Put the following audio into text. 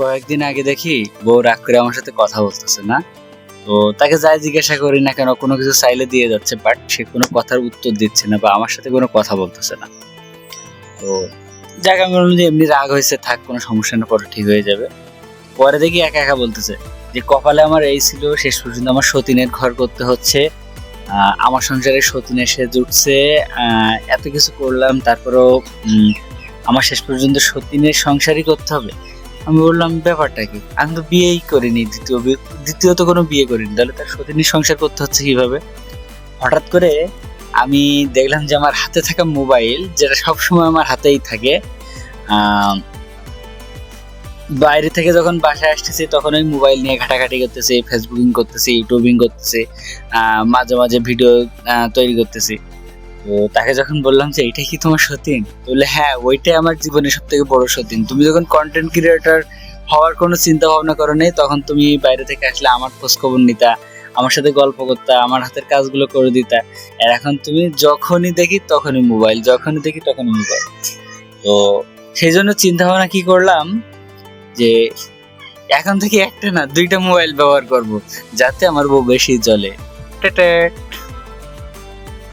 কয়েকদিন আগে দেখি বউ রাগ করে আমার সাথে কথা বলতেছে না। তো তাকে যাই জিজ্ঞাসা করি না কেন, কোনো কিছু চাইলে দিয়ে যাচ্ছে বাট সে কোনো কথার উত্তর দিচ্ছে না বা আমার সাথে কোনো কথা বলতেছে না। তো যাক আমি বললাম যে এমনি রাগ হয়েছে, থাক, কোনো সমস্যা না পরে ঠিক হয়ে যাবে। পরে দেখি একা একা বলতেছে যে, কপালে আমার এই ছিল, শেষ পর্যন্ত আমার সতীনের ঘর করতে হচ্ছে। আমার সংসারে সতীন এসে জুটছে। এত কিছু করলাম, তারপরেও আমার শেষ পর্যন্ত সতীনের সংসারই করতে হবে। আমি বললাম, ব্যাপারটা কি? আমি তো বিয়েই করিনি, দ্বিতীয় বিয়ে- দ্বিতীয়ত কোনো বিয়ে করিনি। তাহলে তার সতীনের সংসার করতে হচ্ছে কীভাবে? হঠাৎ করে আমি দেখলাম যে আমার হাতে থাকা মোবাইল, যেটা সবসময় আমার হাতেই থাকে বাইরে থেকে যখন বাসায় আসতেছি তখন ওই মোবাইল নিয়ে ঘাটাঘাটি করতেছি, ফেসবুকিং করতেছি, ইউটিউবিং করতেছি মাঝে মাঝে ভিডিও তৈরি করতেছি। তো তাকে যখন বললাম যে, এইটা কি তোমার সতীন? বললে হ্যাঁ ওইটাই আমার জীবনের সব থেকে বড় সতীন। তুমি যখন কন্টেন্ট ক্রিয়েটর হওয়ার কোনো চিন্তা ভাবনা করো নেই, তখন তুমি বাইরে থেকে আসলে আমার খোঁজ খবর নিতা, আমার সাথে গল্প করতা, আমার হাতের কাজগুলো করে দিতা। আর এখন তুমি যখনই দেখি তখনই মোবাইল যখনই দেখি তখনই মোবাইল তো সেই জন্য চিন্তা ভাবনা কি করলাম যে, এখন থেকে একটা না, দুইটা মোবাইল ব্যবহার করব, যাতে আমার বউ বেশি টেটে।